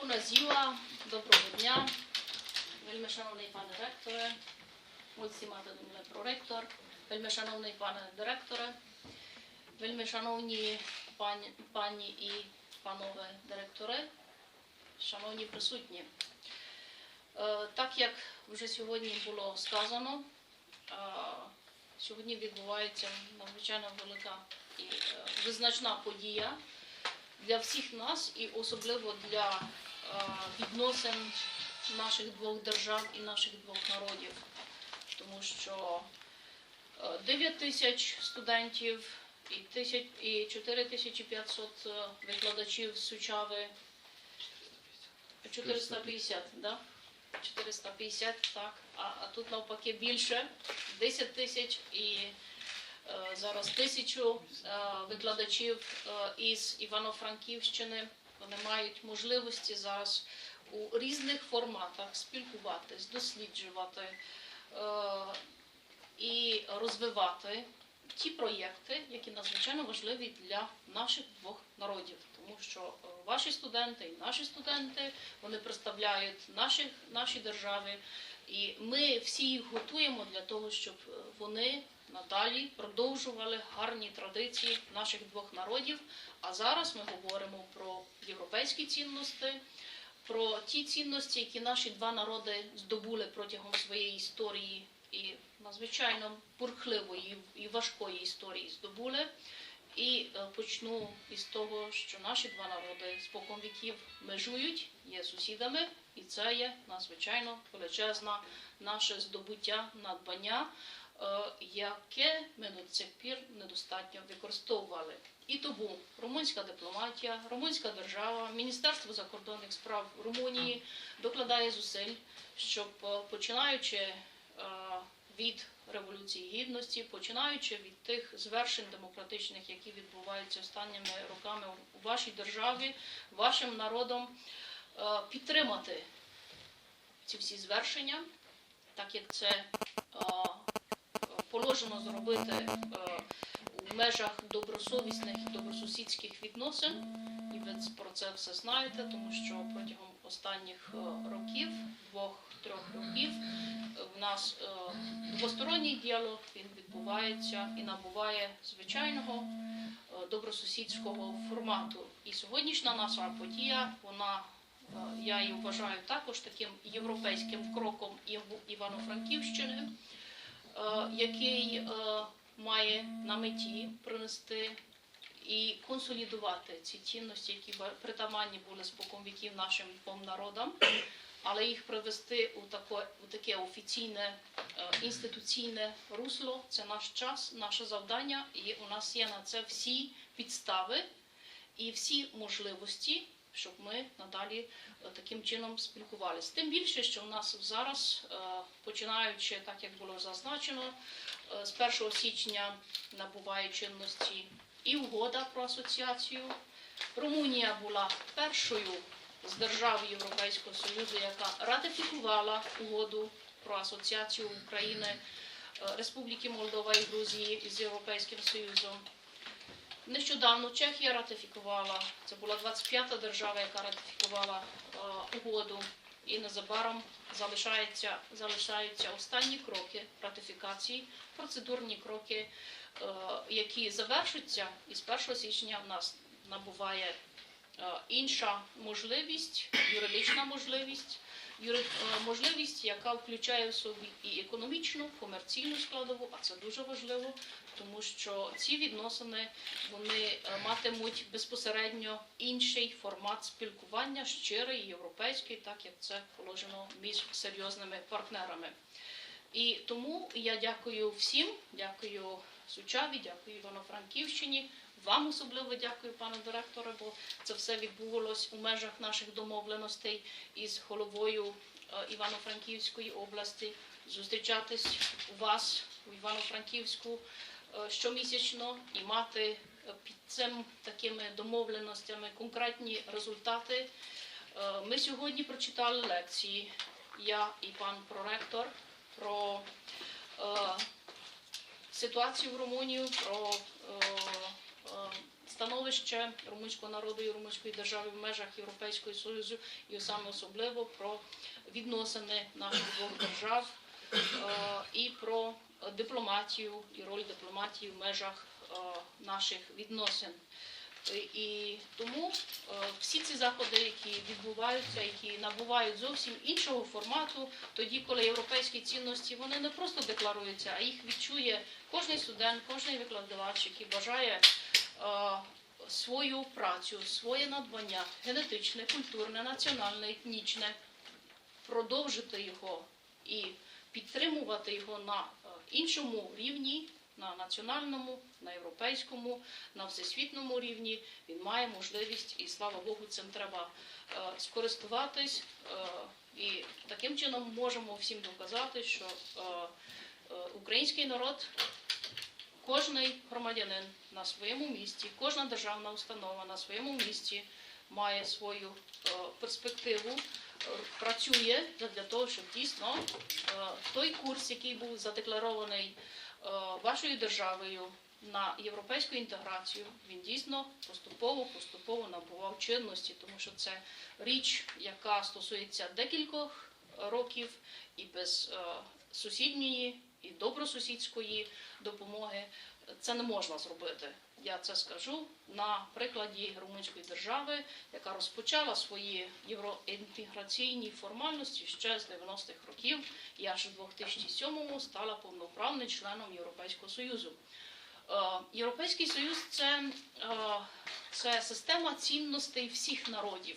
Bună ziua, доброго дня, вельми шановний пане ректоре, мультимати доміле проректор, вельми шановний пане директоре, вельми шановні пані, пані і панове директори, шановні присутні. Е, Так як вже сьогодні було сказано, е, сьогодні відбувається надзвичайно велика і е, визначна подія для всіх нас і особливо для відносин наших двох держав і наших двох народів. Тому що е, 9 тисяч студентів і, тисяч, і 4500 е, викладачів Сучави 450, да? 450, так. А, а тут навпаки більше 10 тисяч і е, зараз тисячу е, викладачів е, із Івано-Франківщини. Вони мають можливості зараз у різних форматах спілкуватись, досліджувати е, і розвивати ті проєкти, які надзвичайно важливі для наших двох народів, тому що е, ваші студенти і наші студенти вони представляють наші, наші держави, і ми всі їх готуємо для того, щоб е, вони надалі продовжували гарні традиції наших двох народів. А зараз ми говоримо про європейські цінності, про ті цінності, які наші два народи здобули протягом своєї історії і надзвичайно бурхливої і важкої історії здобули. І е, почну із того, що наші два народи спокон віків межують, є сусідами, і це є надзвичайно величезне наше здобуття, надбання, е, яке ми до цих пір недостатньо використовували. І тому румунська дипломатія, румунська держава, Міністерство закордонних справ Румунії докладає зусиль, щоб е, починаючи від Революції Гідності, починаючи від тих звершень демократичних, які відбуваються останніми роками у вашій державі, вашим народом, е, підтримати ці всі звершення, так як це е, положено зробити е, у межах добросовісних і добросусідських відносин. І ви про це все знаєте, тому що протягом останніх е, років, двох-трьох років, в нас е, двосторонній діалог він відбувається і набуває звичайного е, добросусідського формату. І сьогоднішня наша подія, вона я її вважаю також таким європейським кроком Івано-Франківщини, який має на меті принести і консолідувати ці цінності, які притаманні були спокон віків нашим двом народам, але їх привести у таке, у таке офіційне е, інституційне русло. Це наш час, наше завдання, і у нас є на це всі підстави і всі можливості, щоб ми надалі е, таким чином спілкувалися. Тим більше, що в нас зараз, е, починаючи, так як було зазначено, з 1 січня набуває чинності і угода про асоціацію. Румунія була першою з держав Європейського Союзу, яка ратифікувала угоду про асоціацію України, е, Республіки Молдова і Грузії з Європейським Союзом. Нещодавно Чехія ратифікувала, це була 25-та держава, яка ратифікувала е, угоду. І незабаром залишаються, залишаються останні кроки ратифікації, процедурні кроки, е, які завершаться, і з 1 січня в нас набуває е, інша можливість, юридична можливість, можливість, яка включає в собі і економічну, комерційну складову, а це дуже важливо, тому що ці відносини вони е, матимуть безпосередньо інший формат спілкування, щирий, європейський, так як це положено між серйозними партнерами. І тому я дякую всім, дякую Сучаві, дякую Івано-Франківщині. Вам особливо дякую, пане директоре, бо це все відбувалось у межах наших домовленостей із головою е, Івано-Франківської області. Зустрічатись у вас у Івано-Франківську е, щомісячно і мати е, під цим такими домовленостями конкретні результати. Ми сьогодні прочитали лекції, я і пан проректор, про ситуацію в Румунію, про становище румунського народу і румунської держави в межах Європейського Союзу, і саме особливо про відносини наших двох держав е, і про дипломатію і роль дипломатії в межах е, наших відносин. І тому е, всі ці заходи, які відбуваються, які набувають зовсім іншого формату, тоді, коли європейські цінності вони не просто декларуються, а їх відчує кожен студент, кожен викладач, який бажає свою працю, своє надбання генетичне, культурне, національне, етнічне, продовжити його і підтримувати його на е, іншому рівні, на національному, на європейському, на всесвітньому рівні. Він має можливість, і слава Богу, цим треба е, скористуватись. Е, і таким чином можемо всім доказати, що український народ, кожний громадянин на своєму місці, кожна державна установа на своєму місці має свою е, перспективу, е, працює для того, щоб дійсно е, той курс, який був задекларований вашою державою на європейську інтеграцію, він дійсно поступово поступово набував чинності, тому що це річ, яка стосується декількох років і без сусідньої і добросусідської допомоги це не можна зробити. Я це скажу на прикладі румунської держави, яка розпочала свої євроінтеграційні формальності ще з 90-х років і аж у 2007-му стала повноправним членом Європейського Союзу. Е, Європейський Союз це, е, це система цінностей всіх народів,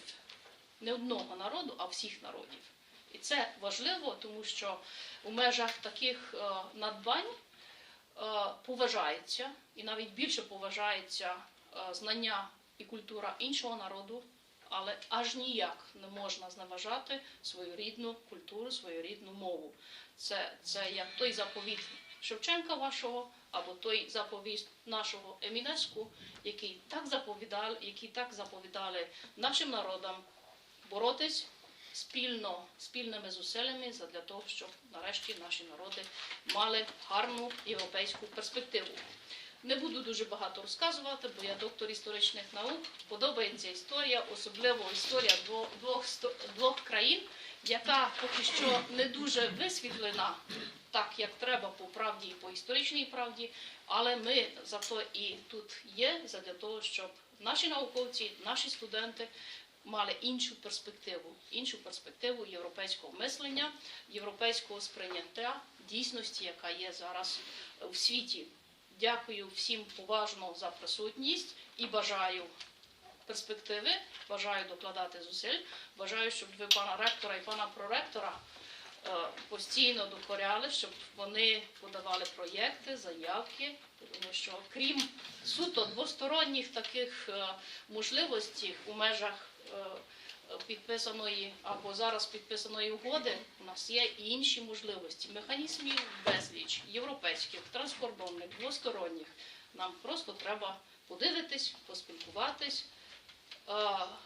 не одного народу, а всіх народів. І це важливо, тому що у межах таких е, надбань е, поважається і навіть більше поважається е, знання і культура іншого народу, але аж ніяк не можна зневажати свою рідну культуру, свою рідну мову. Це, це як той заповіт Шевченка вашого, або той заповіт нашого Емінеску, який так заповідали, які так заповідали нашим народам боротись спільно, спільними зусиллями для того, щоб нарешті наші народи мали гарну європейську перспективу. Не буду дуже багато розказувати, бо я доктор історичних наук. Подобається історія, особливо історія двох, двох, країн, яка поки що не дуже висвітлена так, як треба по правді і по історичній правді. Але ми зато і тут є для того, щоб наші науковці, наші студенти мали іншу перспективу, іншу перспективу європейського мислення, європейського сприйняття дійсності, яка є зараз в світі. Дякую всім поважно за присутність і бажаю перспективи, бажаю докладати зусиль. Бажаю, щоб ви пана ректора і пана проректора е, постійно докоряли, щоб вони подавали проєкти, заявки, тому що крім суто двосторонніх таких е, можливостей у межах підписаної або зараз підписаної угоди, у нас є і інші можливості. Механізмів безліч, європейських, транскордонних, двосторонніх. Нам просто треба подивитись, поспілкуватись, е,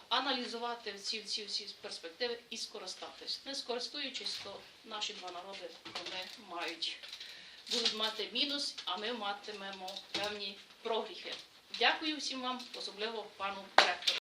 аналізувати ці, ці всі перспективи і скористатись. Не скористуючись, то наші два народи вони мають будуть мати мінус, а ми матимемо певні прогріхи. Дякую всім вам, особливо пану директору.